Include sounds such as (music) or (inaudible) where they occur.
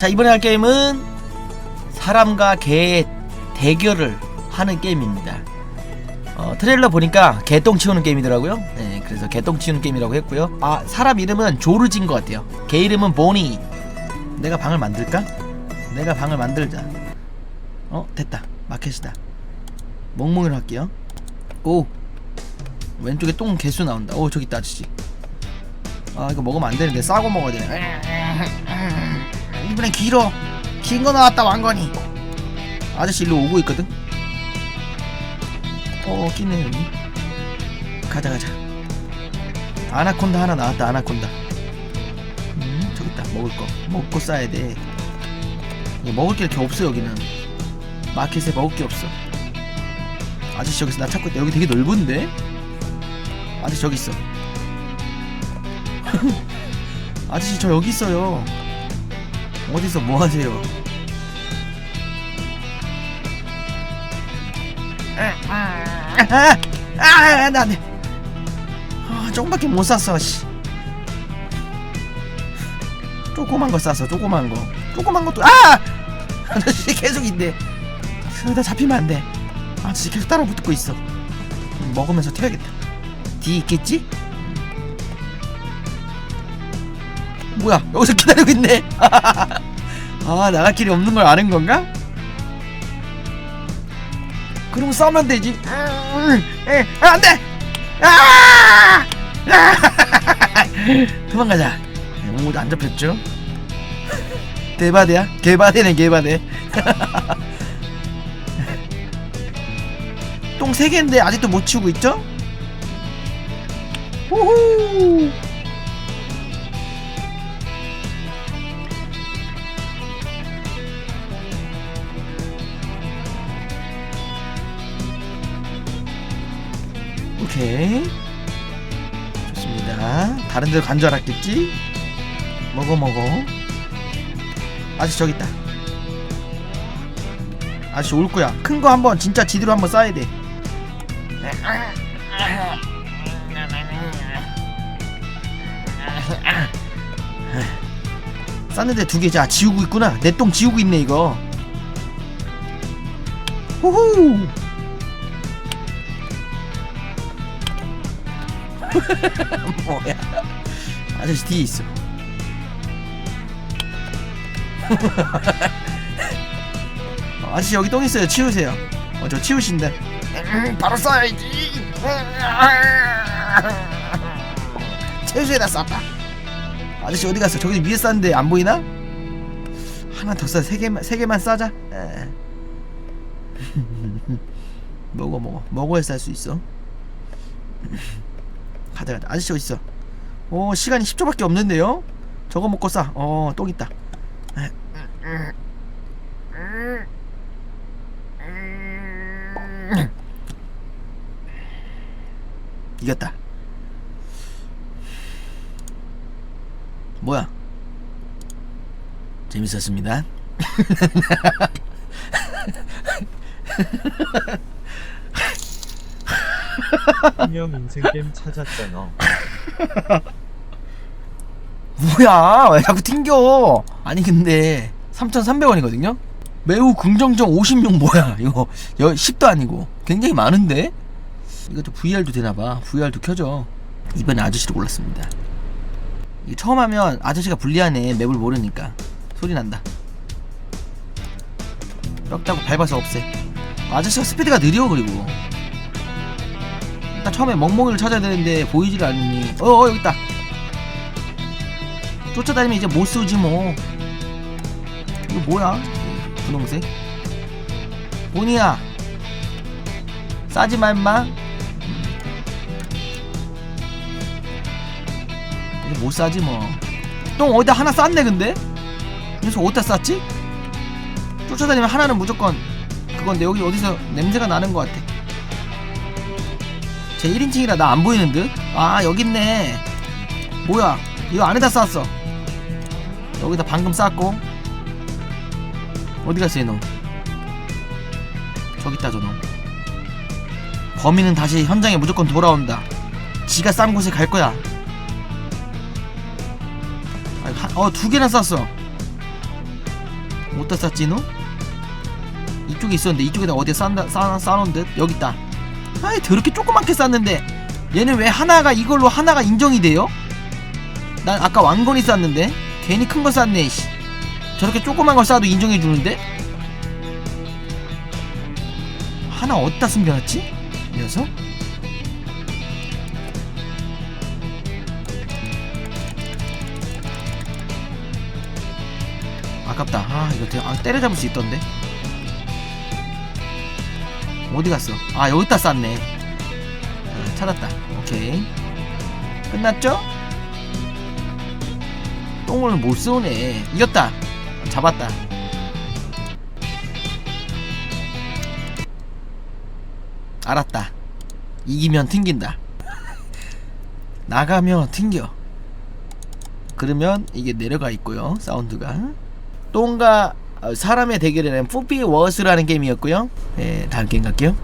자 이번에 할 게임은 사람과 개의 대결을 하는 게임입니다. 어, 트레일러 보니까 개똥 치우는 게임이더라고요. 네, 그래서 개똥 치우는 게임이라고 했고요. 아 사람 이름은 조르진 것 같아요. 개 이름은 보니. 내가 방을 만들까? 내가 방을 만들자. 어 됐다. 마켓이다. 멍멍이로 할게요. 오 왼쪽에 똥 개수 나온다. 오 저기 있다 아저씨. 아 이거 먹으면 안 되는데 싸고 먹어야 되네. 이번엔 길어. 긴 거 나왔다 왕건이. 아저씨 일로 오고 있거든? 어 끼네 여기. 가자 가자. 아나콘다 하나 나왔다 아나콘다. 음 저기 있다. 먹을 거. 먹고 싸야 돼. 먹을 게 이렇게 없어 여기는. 마켓에 먹을 게 없어. 아저씨 여기서 나 찾고 있다. 여기 되게 넓은데? 아저씨 저기 있어. (laughs) 아저씨 저 여기 있어요 어디서 뭐 하세요? 아, 아, 나, 네. 아, 조금밖에 못 샀어, 씨. 조그만 거 쌌어, 조그만 거. 조그만 것도, 아! 아저씨 계속 있네. 그러다 잡히면 안 돼. 아저씨 계속 따라 붙고 있어. 음, 먹으면서 튀어야겠다. 뒤 있겠지? 뭐야? 여기서 기다리고 있네. (laughs) 아 나갈 길이 없는 걸 아는 건가? 그럼 싸면 되지. 아, 안돼! (laughs) 아! 도망가자. 모두 안 잡혔죠? 대바대야? 개바대네 개바대. (laughs) 똥 3개인데 아직도 못 치우고 있죠? 호호 오케이. 좋습니다. 다른 데로 간 줄 알았겠지? 먹어 먹어. 아저씨 저기 있다. 아저씨 올 거야. 큰 거 한번 진짜 지대로 한번 싸야 돼. 쌌는데 두 개자 지우고 있구나. 내 똥 지우고 있네 이거. 후후 (laughs) 뭐야? 아저씨 뒤에 있어. 어, (laughs) 아저씨 여기 똥 있어요. 치우세요. 어 저 치우신대 바로 써야지. 채수에다 쌌다. 아저씨 어디 갔어? 저기 위에 쌌는데 안 보이나? 하나 더싸세 개만 세 개만 싸자. 에. (laughs) 먹어 먹어. 먹어야 쌀 수 있어 가자 가자 아저씨 어디 있어 오 시간이 10초밖에 없는데요? 저거 먹고 싸어똥 있다. 이겼다. 뭐야? 재밌었습니다 (laughs) 형 인생 게임 찾았잖아. (laughs) 뭐야? 왜 자꾸 튕겨? 아니 근데 3,300원이거든요? 매우 긍정적 56 뭐야? 이거 여, 10도 아니고. 굉장히 많은데? 이것도 VR도 되나봐. VR도 켜져 이번에 아저씨를 골랐습니다. 처음 하면 아저씨가 불리하네. 맵을 모르니까. 소리 난다. 뼈다고 밟아서 없애. 아저씨가 스피드가 느려 그리고 일단 처음에 멍멍이를 찾아야 되는데 보이질 않으니. 어, 어 여기 있다. 쫓아다니면 이제 못 쓰지 뭐. 이거 뭐야? 분홍색? 보니야. 싸지 마 임마. 이거 못 싸지 뭐똥 어디다 하나 쌌네 근데? 여기서 어디다 쌌지? 쫓아다니면 하나는 무조건 그건데 여기 어디서 냄새가 나는 것 같아 제 1인칭이라 나 안 보이는 듯? 아 여기 있네. 뭐야? 이거 안에다 쌌어. 여기다 방금 쌌고. 어디 갔어 이놈? 저기 있다 저놈. 범인은 다시 현장에 무조건 돌아온다. 지가 싼 곳에 갈 거야. 어두 개나 쌌어. 어디다 쌌지 너? 이쪽에 있었는데 이쪽에다 어디에 싸놓은 듯? 여기 있다 아이 더럽게 조그맣게 쌌는데 얘는 왜 하나가 이걸로 하나가 인정이 돼요? 난 아까 왕건이 쌌는데 괜히 큰 거 쌌네 씨. 저렇게 조그만 걸 싸도 인정해 주는데? 하나 어디다 숨겨놨지? 이 녀석? 아깝다. 아 이거 대, 아, 때려잡을 수 있던데. 어디 갔어? 아 여기다 쌌네. 아, 찾았다. 오케이. 끝났죠? 똥을 못 쏘네. 이겼다. 잡았다. 알았다. 이기면 튕긴다. (laughs) 나가면 튕겨. 그러면 이게 내려가 있고요. 사운드가. 똥과 어, 사람의 대결에는 푸피 워스라는 게임이었고요. 네, 다음 게임 갈게요.